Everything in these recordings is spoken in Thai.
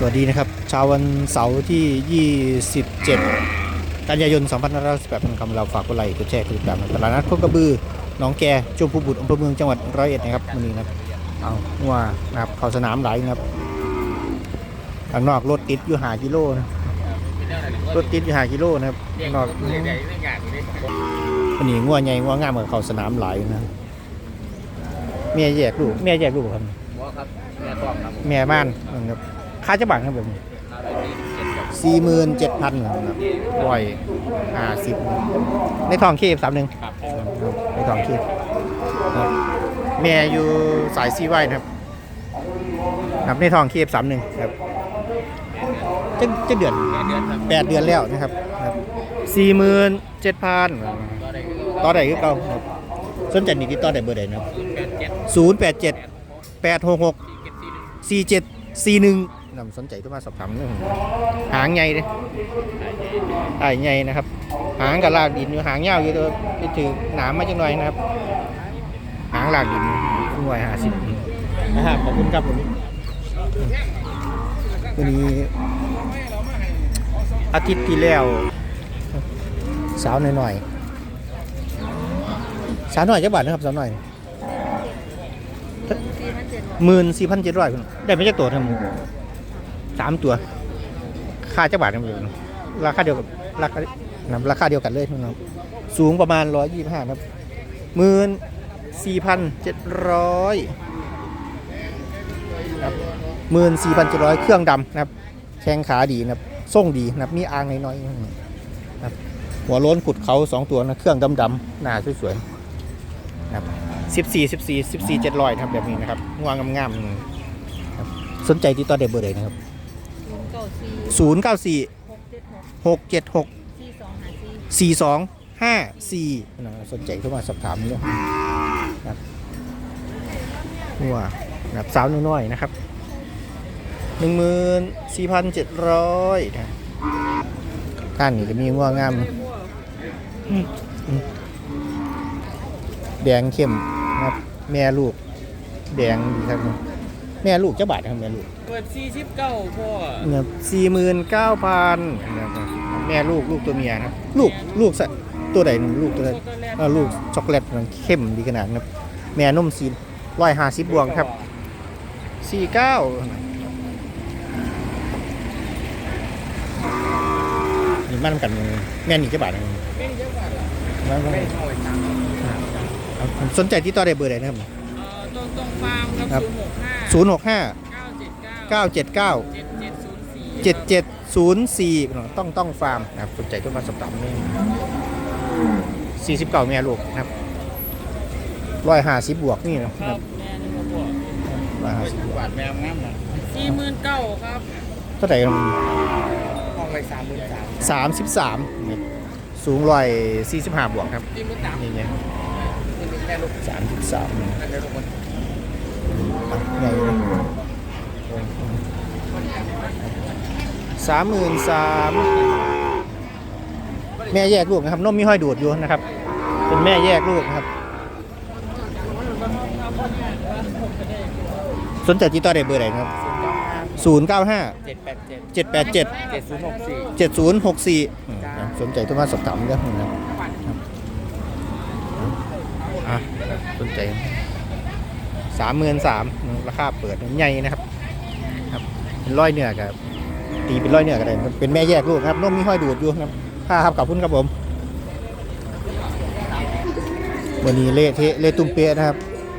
สวัสดีนะครับเช้าวันเสาร์ที่ 27 กันยายน 2518เป็นคำเราฝากกดไลค์กดแชร์กดติดตามตลาดนัดโคกระบือหนองแกจมพูบุตรอำเภอเมืองจังหวัดร้อยเอ็ดนะครับวันนี้นะครับเอาหัวนะครับเข้าสนามหลายนะครับข้างนอกรถติดอยู่หากิโลนะรถติดอยู่หากิโลนะครับข้างนอกวันนี้งัวใหญ่งัวงามกับเข้าสนามหลายนะเมียแยกลูกเมียแยกลูกครับหัวครับแม่ต้องครับแม่บ้านนะครับค่าจะบังครับผมอะไรที่เจ็ดกับสี่หมื่นเจ็ดพันครับร้อยห้าสิบในทองคีบสามหนึ่งครับในทองคีบครับแม่อยู่สายซีไว้นะครับครับในทองคีบสามหนึ่งครับจะจะเดือนแม่เดือนครับแปดเดือนแล้วนะครับสี่หมื่นเจ็ดพันก็ได้ต่อใดคือเก่าครับสนใจนี่ติดต่อได้เบอร์ใดนะครับศูนย์แปดเจ็ดศูนย์แปดเจ็ดแปดหกหกสี่เจ็ดสี่หนึ่งสี่เจ็ดสี่ห นึ่งนำสนใจก็มาสอบถามเรื่องหางใหญ่เลยไอ้ใหญ่นะครับ หางกับลากดินอยู่หางยาวอยู่ตัวไปถือหนามมาจังหน่อยนะครับ หางลากดินหน่วยหาสิบนะครับขอบคุณครับผมวันนี้อาทิตย์ที่แล้ว สาวหน่อยๆสาวหน่อยจะบาทนะครับสาวหน่อยหมื่นสี่พันเจ็ดร้อยได้ไม่ใช่ตัวทั้งหมด สามตัว ค่าจะบาทกันเลยราคาเดียวกับราคาราคาเดียวกันเลยนะครับสูงประมาณร้อยยี่สิบห้าครับหมื่นสี่พันเจ็ดร้อยครับหมื่นสี่พันเจ็ดร้อยเครื่องดำนะครับ แข้งขาดีนะครับส่งดีนะครับมีอ่างน้อยๆนะครับหัวโล้นขุดเขาสองตัวนะเครื่องดำๆหน้าสวยๆนะครับสิบสี่สิบสี่สิบสี่เจ็ดร้อยครับแบบนี้นะครับงวงงามๆครับสนใจติดต่อเดบเบอร์เลยนะครับ ก้าสี่ศูนย์เก้าสี่หกเจ็ดหกหกเจ็ดหกสี่สองหาสี่สี่สองห้าสี่นะสนใจเข้ามาสอบถามด้วยนะครับหัวนะครับสาวน้อยๆนะครับหนึ่งหมื่นสี่พันเจ็ดร้อยนะท่านนี่จะมีงัวงามอืมอืมแดงเข้มนะครับ แม่ลูก แดงดีครับแม่ลูกเจ้าบาทครับแม่ลูกเปิดสี่สิบเก้าพ่อเนี่ยสี่หมื่นเก้าพันแม่ลูกลูกตัวเมียนะครับ ลูกลูกสะตัวใดหนึ่งลูกตัวใดช็อกโกแลตเอ่อลูกช็อกโกแลตมันเข้มดีขนาดนะครับ แม่นุ่มซีร้อยห้าสิบบวกครับสี่เก้านี่มันกันแม่นี่จะบาทหนึ่งแม่งเยอะกว่ามันมันไม่เท่าไหร่สามเอาสนใจที่ต่อได้เบอร์ใดนะครับเอ่อ ตรงตรงฟาร์มคครัรับบศูนย์หกห้าศูนย์หกห้าเก้าเจ็ดเก้าเก้าเจ็ดเก้าเจ็ดเจ็ดศูนย์สี่เจ็ดเจ็ดศูนย์สี่ต้องต้องฟาร์มนะครับสนใจก็มาสอบถามนี่สี่สิบเก้าแม่ลูกนะครับร้อยห้าสิบบวกนี่นะคครัรับบแม่นี่ครับพ่อร้อยห้าสิบบวกหวานแมวงามนะสี่หมื่นเก้าครับเท่าไหร่ครับห้องไปสามหมื่นสามสามสิบสามสูงร้อยสี่สิบห้าบวกครับ สี่หมื่นสามนี่ไงแม่ลูกสามสิบสามแม่ลูกคน ใหญ่เลยสามหมื่นสามแม่แยกลูกนะครับนมมีห้อยดูดอยู่นะครับ เป็นแม่แยกลูกนะครับ สนใจติดต่อได้เบอร์ไหนครับศูนย์เก้าห้าเจ็ดแปดเจ็ดเจ็ดแปดเจ็ดเจ็ดศูนย์หกสี่เจ็ดศูนย์หกสี่สนใจโทรมาสอบถามเรื่องนะครับสนใจ สามหมื่นสามราคาเปิดใหญ่นะครับครับเป็นร้อยเนื้อกับตีเป็นร้อยเนื้อก็ได้ครับเป็นแม่แยกลูกครับนมมีห้อยดูดอยู่ครับค่าครับขอบคุณครับผม วันนี้เละเทะเละตุ้มเปียนะครับ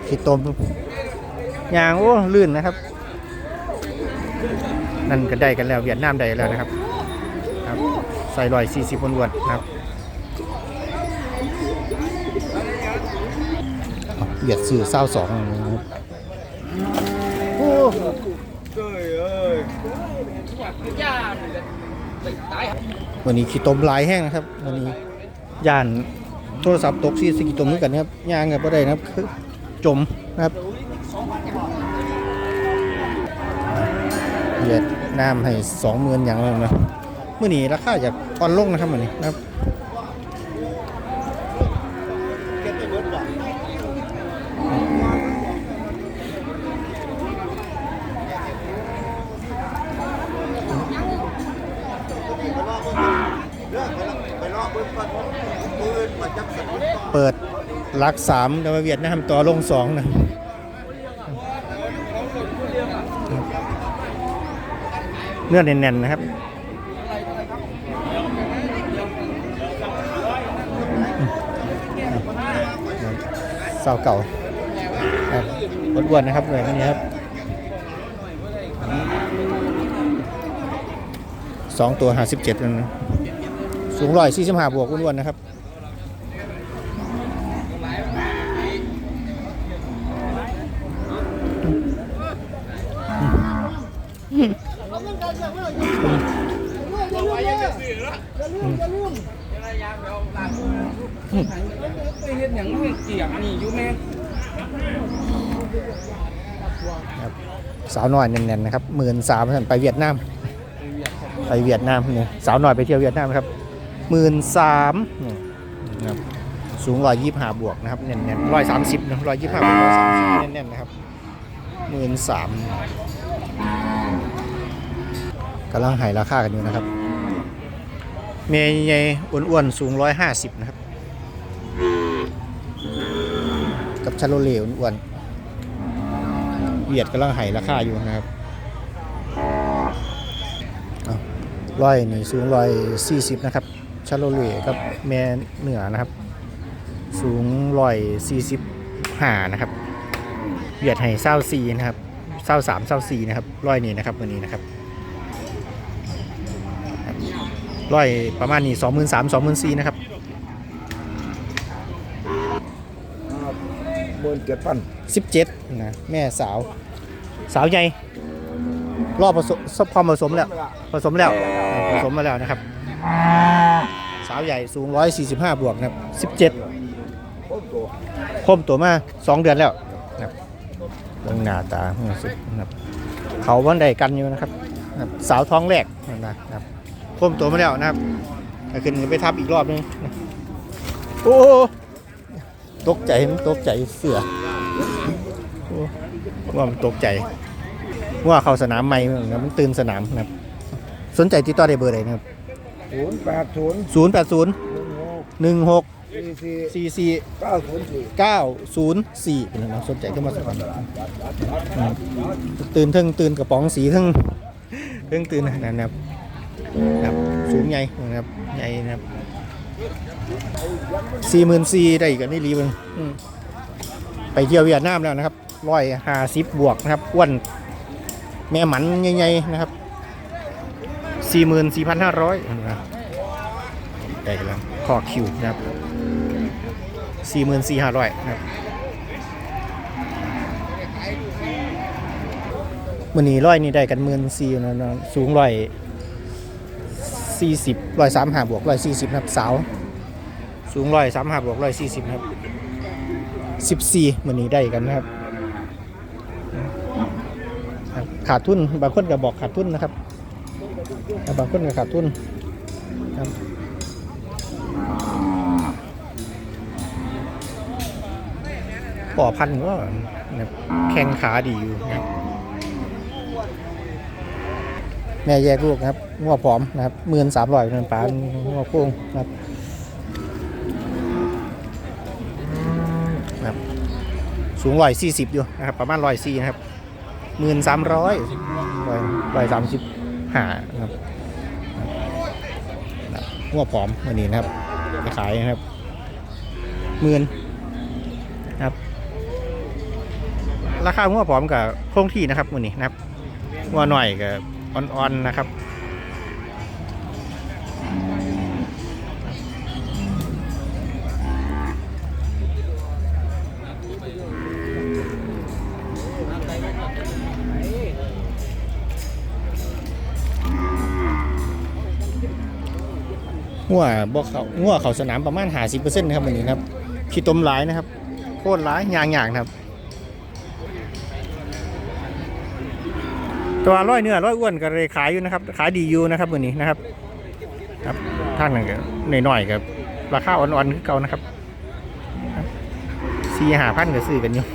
ขีดตมยางโอ้ลื่นนะครับ นั่นก็ได้กันแล้วเวียดนามได้แล้วนะครับ ครับใส่รอยสี่สิบวนวนครับ เวียดสื่อเศร้าสองนะครับโอ้วันนี้ขี้ตมลายแห้งนะครับวันนี้ย่านโทรศัพท์ตกซีสกี่ตมเหมือนกันนะครับย่างกับบ่ได้นะครับคือจมนะครับเวียดนามให้สองหมื่นอย่างแล้วนะเมื่อนี้ราคาจากอ่อนลงนะครับวันนี้นะครับ เปิดลักสามแต่ว่าเวียดนามต่อลงสองนะเนื้อแน่นๆนะครับเสาเก่าอ้วนๆนะครับเลยนี้ครับสองตัวห้าสิบเจ็ดนะ สูงร้อยสี่สิบห้าบวกอ้วนๆนะครับสาวน้อยแน่นๆนะครับหมื่นสามไปเวียดนามไปเวียดนามเนี่ยสาวน้อยไปเที่ยวเวียดนามครับ หมื่นสามนะครับสูงร้อยยี่ห้าบวกนะครับแน่นๆร้อยสามสิบนะร้อยยี่ห้าบวกร้อยสามสิบแน่นๆนะครับหมื่นสามกำลังหายราคากันอยู่นะครับ เมย์ใหญ่อ้วนๆสูงร้อยห้าสิบนะครับ กับชาโลเลอ้วนๆเวียดกำลังหายราคาอยู่นะครับเอาร้อยนี่สูงร้อยสี่สิบนะครับ ชาโลเลกับแม่เหนือนะครับ สูงร้อยสี่สิบห้านะครับเวียดให้เศร้าสี่นะครับเศร้าสามเศร้าสี่นะครับร้อยนี่นะครับวันนี้นะครับร้อยประมาณนี้สองหมื่นสามสองหมื่นสี่นะครับบนเจ็ดพันสิบเจ็ดนะแม่สาว สาวใหญ่รอบผสมพร้อมผสมแล้ว ผสมแล้ว ผสมมาแล้วนะครับสาวใหญ่สูงร้อยสี่สิบห้าบวกนะครับสิบเจ็ดโอ้โหคมตัวมาสองเดือนแล้วนะครับเบิ่งหน้าตาเมื่อสุดนะครับเขาวันใดกันอยู่นะครับนะครับสาวท้องแรกนะครับคมตัวมาแล้วนะครับเอาขึ้นไปทับอีกรอบนึงนะโอ้ตกใจมันตกใจเสือโอ้ว่ามันตกใจว่าเข้าสนามใหม่นะมันตื่นสนามนะครับ สนใจติดต่อได้เบอร์ไหนนะครับ ศูนย์แปดศูนย์ศูนย์แปดศูนย์หนึ่งหกหนึ่งหกสี่สี่สี่สี่เก้าศูนย์สี่เก้าศูนย์สี่เป็นนะสนใจก็มาสักก่อนอืมตื่นทึ่งตื่นกระป๋องสีทึ่งทึ่งตื่นนะครับครับสูงใหญ่นะครับใหญ่นะครับสี่หมื่นสี่ได้อีกนนี่รีบิงไปเที่ยวเวียดนามแล้วนะครับร้อยห้าสิบบวกนะครับอ้วนแม่หมันใหญ่ๆนะครับ สี่หมื่นสี่พันห้าร้อยนะครับได้แล้วข้อคิวนะครับสี่หมื่นสี่ห้าร้อยครับมื่อนี้ร้อยนี่ได้กันหมื่นสี่นะนะสูงร้อยสี่สิบร้อยสามห้าบวกร้อยสี่สิบนะครับสาวสูงร้อยสามห้าบวกร้อยสี่สิบนะครับสิบสี่มื่อนี้ได้กันนะครับครับ ขาดทุนบางคนก็บอกขาดทุนนะครับ แต่บางคนก็ขาดทุนครับป่อพันธุ์ก็แข้งขาดีอยู่นะครับแม่แยกลูกนะครับงัวผอมนะครับหมื่นสามร้อยเป็นปลางัวโค้งนะครับครับ สูงร้อยสี่สิบอยู่นะครับ ประมาณร้อยสี่นะครับหมื่นสามร้อยร้อยสามสิบ ห้านะครับนะครับงัวผอมวันนี้นะครับไปขายนะครับหมื่นนะครับ ราคาหัวผอมกับคงที่นะครับวันนี้นะครับหัวหน่อยกับอ่อนๆนะครับ หัวบ่เขาหัวเขาสนามประมาณ50%นะครับมือนี้ครับขี้ตมหลายนะครับโคตรหลายยางๆนะครับตัวร้อยเนื้อร้อยอ้วนก็เลยขายอยู่นะครับ ขายดีอยู่นะครับมือนี้นะครับ ครับท่างนั้นก็หน่อยๆกับราคาอ่อนๆคือเก่านะครับสี่หาพันก็ซื้อกันอยู่